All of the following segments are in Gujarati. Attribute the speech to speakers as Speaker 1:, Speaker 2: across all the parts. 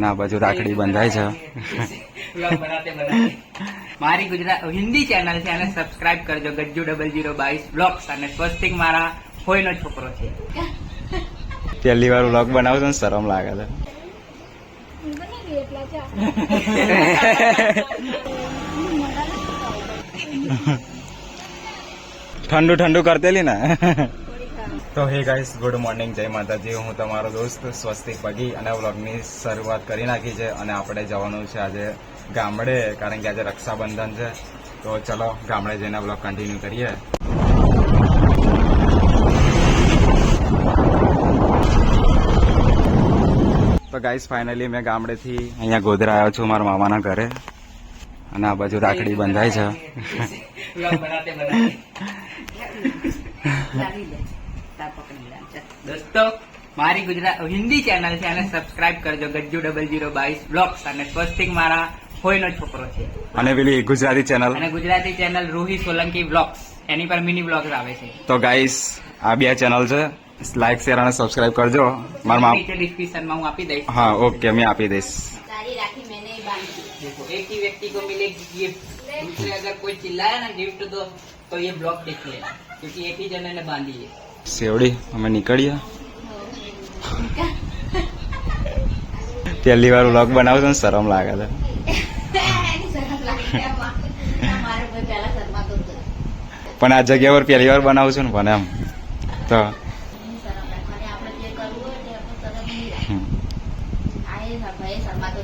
Speaker 1: અને આ બાજુ રાખડી બંધાય છે.
Speaker 2: મારી ગુજરાત હિન્દી ચેનલ છે અને સબસ્ક્રાઇબ કરજો ગજ્જુ ડબલ જીરો બાવીસ બ્લોગ્સ અને સ્વસ્તિક મારા ફોઈનો છોકરો છે.
Speaker 1: પહેલી વાર બ્લોગ બનાવું છું ને શરમ લાગે છે. ઠંડુ ઠંડુ કરતેલી ને? તો હે ગાઈસ ગુડ મોર્નિંગ જય માતાજી. હું તમારો દોસ્ત સ્વસ્તિક પગી અને વ્લોગની શરૂઆત કરી નાખી છે અને આપણે જવાનું છે આજે ગામડે કારણ કે આજે રક્ષાબંધન છે. તો ચલો ગામડે જઈને વ્લોગ કન્ટિન્યુ કરીએ. તો ગાઈસ ફાઇનલી મેં ગામડેથી અહીંયા ગોધરા આવ્યો છું મારા મામાના ઘરે. અને આ બાજુ રાખડી બંધાય છે.
Speaker 2: Vlog બનાતે બનાતે. દોસ્તો મારી ગુજરાત હિન્દી ચેનલ છે અને સબસ્ક્રાઇબ કરજો ગજ્જુ ડબલ જીરો બાવીસ બ્લોગ્સ અને સ્વસ્તિક મારા ફોઈનો છોકરો છે
Speaker 1: અને પેલી ગુજરાતી ચેનલ
Speaker 2: અને ગુજરાતી ચેનલ રૂહી સોલંકી બ્લોગ્સ એની પર મિની બ્લોગ્સ આવે છે
Speaker 1: તો ગાઈસ આ બે ચેનલ છે લાઈક શેર અને સબસ્ક્રાઇબ કરજો મારા મામ
Speaker 2: નીચે ડિસ્ક્રિપ્શનમાં હું આપી દઈશ
Speaker 1: હા ઓકે મેં આપી દઈશ
Speaker 3: सारी राखी मैंने ही बांधी
Speaker 2: देखो एक ही व्यक्ति को मिलेगी गिफ्ट दूसरे अगर कोई चिल्लाया ना गिफ्ट दो तो ये ब्लॉग देख लेना क्योंकि एक ही जने ने बांधी है
Speaker 1: સેવડી અમે નીકળ્યા પહેલી વાર વ્લોગ બનાવું છું શરમ લાગે છે. પણ આ જગ્યા પર પહેલી વાર બનાવું છું ને પણ એમ. તો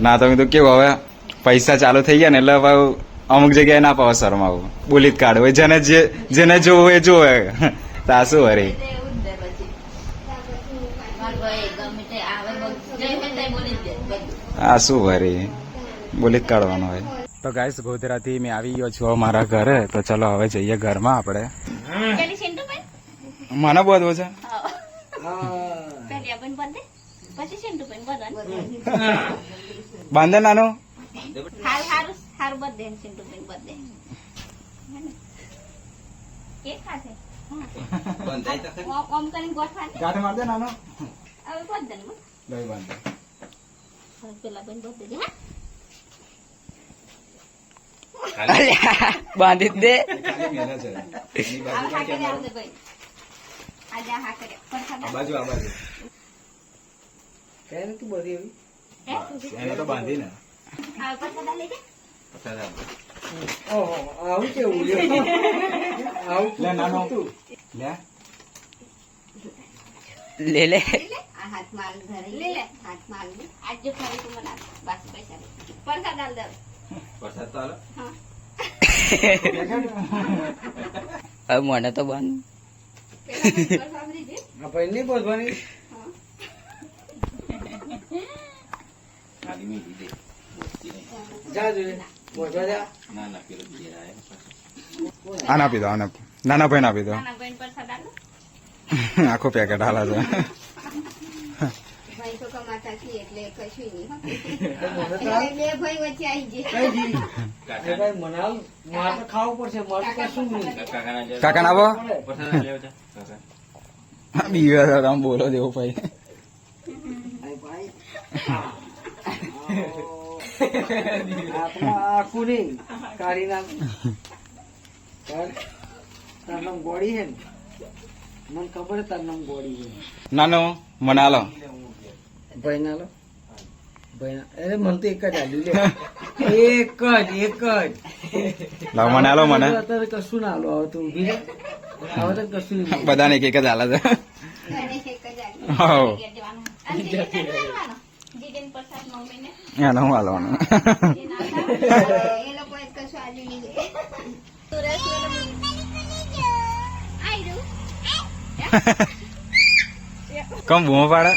Speaker 1: ના તમે તો કેવું, હવે પૈસા ચાલુ થઈ ગયા ને એટલે હવે અમુક જગ્યાએ ના પાવ શરમાવું બોલી જ કાઢવું જેને જે જેને જોવું એ જોવે. તો આ શું
Speaker 3: આવે બોલ-
Speaker 1: કાઢવાનું હોય. તો ગાઈસ ગોધરાથી મેં આવી ગયો છું મારા ઘરે. તો ચલો હવે જઈએ ઘરમાં આપણે. મને બહુ બધું છે.
Speaker 3: બંધે?
Speaker 1: નાનું?
Speaker 3: હારું હારું હારું બધે ને? કેક ખાશે બંધાય તો ખરી. ઓમ બાંધી
Speaker 1: દે. બાજુ બાંધી ને
Speaker 3: પસાદ લઈ આવું
Speaker 1: કેવું આવું લે
Speaker 3: લે. મને
Speaker 1: તો
Speaker 3: બંધ. નહીં બોલવાની. જા
Speaker 1: આને આપી દો આને નાના ભાઈને આપી દો. આખું પેકેટ હાલા છે. કાકા ના આવો બીજા તમે બોલો દેવો ભાઈ.
Speaker 4: આખું નહીં કાઢી નાખ તાર ગોળી હે ને. મને ખબર છે નામ ગોળી છે.
Speaker 1: નાનો મને આલો.
Speaker 4: ભાઈ નાલો ભાઈ ના અરે મને તો એક જ આલ્યું લે. એક જ એક જ.
Speaker 1: લાવ મને આલો મને.
Speaker 4: અત્યારે કશું ના આલો હવે તું ઊભી રહે. હવે તો કશું
Speaker 1: બધાને એક એક જ આલે છે.
Speaker 3: અને પરસાદ નવ મહિને.
Speaker 1: એને હું હાલવાનું.
Speaker 3: એ લોકો એ કશું સુરેશ.
Speaker 1: કમ બૂમો પાડે?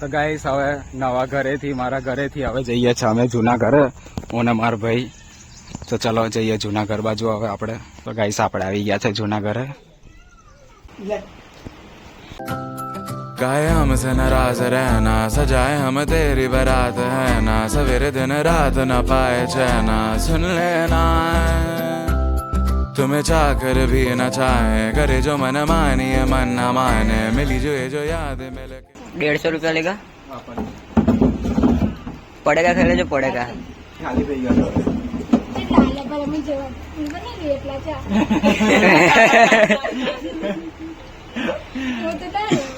Speaker 1: તો ગાઈસ હવે નવા ઘરેથી મારા ઘરેથી હવે જઈએ છીએ અમે જૂના ઘરે. હું ને મારા ભાઈ. તો ચલો જઈએ જૂના ઘર બાજુ હવે આપણે. તો ગાઈસ આપણે આવી ગયા છે જૂના ઘરે.
Speaker 5: गाए हमसे नाराज़ रहना सजाए हम तेरी बरात है ना सवेरे दिन रात न पाए चैना। सुन लेना तुम्हें चाकर भी न चाहे करे जो मन मानिए मन न माने मिली जो ये जो याद मिल के।
Speaker 2: डेढ़ सौ रुपया लेगा? पड़ेगा खेले जो पड़ेगा।
Speaker 1: ખાલી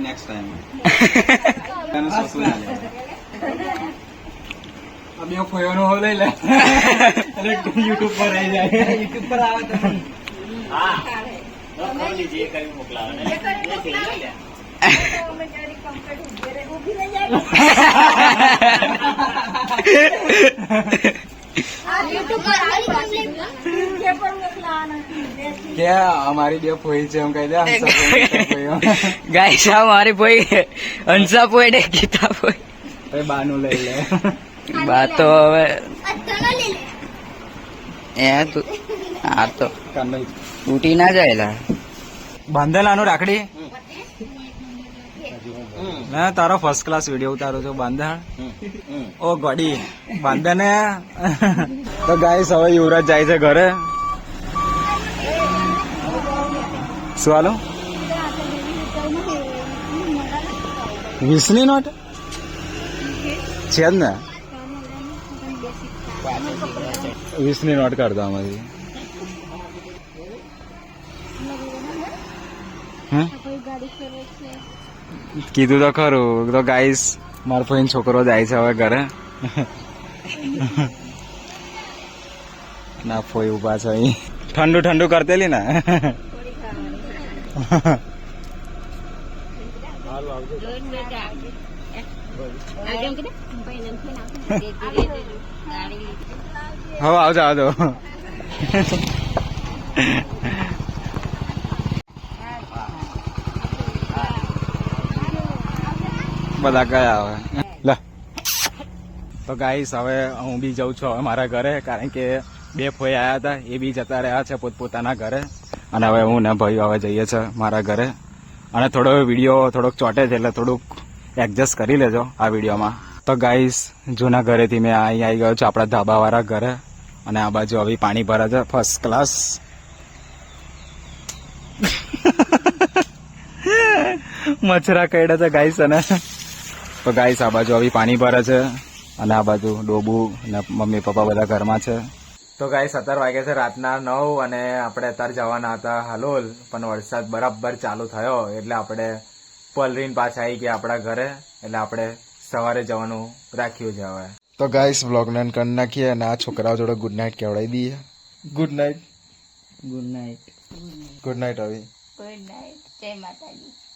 Speaker 1: નેક્સ્ટ ટાઈમ ના આ બે ફોયોનો હો લઈ લે યુટ્યુબ પર આવી જાય યુટ્યુબ પર આવે તો
Speaker 3: યુટ્યુબ પર આવી કે પણ મોકલાવાના
Speaker 1: કે અમારી બે ફોઈ છે એમ કહી દે
Speaker 2: ગાય સાહેબ હંસા ફોઈ
Speaker 1: ને બાનું લઈ લે.
Speaker 2: બા તો હવે એ તું હા તો. તૂટી ના જાય
Speaker 1: બાંધેલાનું રાખડી? ના તારો ફર્સ્ટ ક્લાસ વીડિયો ઉતારો છો, બાંધા. ઓ ગોડી બાંધણ તો ગાઈસ હવે યુવરાજ જાય છે ઘરે. શું હાલો? વીસની નોટ? છે જ ને? વીસની નોટ કરતા અમારી હે? કીધું તો ખરું. તો ગાઈસ મારો ફોઈન છોકરો જાય છે હવે ઘરે. ના ફોઈ ઊભા છે અહીં. ઠંડુ ઠંડુ કરતેલી ને? હવે આવજો આવજો. બધા ગયા હવે. લે. તો ગાઈસ હવે હું બી જઉં છું હવે મારા ઘરે, કારણ કે બે ફોઈ આવ્યા હતા, એ બી જતા રહ્યા છે પોતપોતાના ઘરે. અને હવે હું ને ભાઈ હવે જઈએ છે મારા ઘરે. અને થોડો વીડિયો થોડોક ચોટે છે એટલે થોડુંક એડજસ્ટ કરી લેજો આ વિડીયોમાં. તો ગાઈસ જૂના ઘરેથી મેં અહીં આવી ગયો છું, આપણા ધાબાવાળા ઘરે. અને આ બાજુ હવે પાણી ભરે છે ફર્સ્ટ ક્લાસ મચ્છરા કઈડા છે ગાઈસ અને તો ગાઈસ આ બાજુ આવી પાણી ભરે છે અને આ બાજુ ડોબુ અને મમ્મી પપ્પા બધા ઘરમાં છે. તો ગાઈસ અત્યારે વાગે છે રાતના નવ અને આપણે અત્યારે જવાના હતા હાલોલ પણ વરસાદ બરાબર ચાલુ થયો. એટલે આપણે પલરીન પાછા આવી ગયા આપણા ઘરે. એટલે આપણે સવારે જવાનું રાખ્યું છે હવે. તો ગાઈસ વ્લોગને કરી નાખીએ અને આ છોકરાઓ જોડે ગુડ નાઇટ કહેવડાવી દઈએ. Good night
Speaker 2: good night
Speaker 1: good night હવે
Speaker 3: ગુડ નાઇટ જય માતાજી.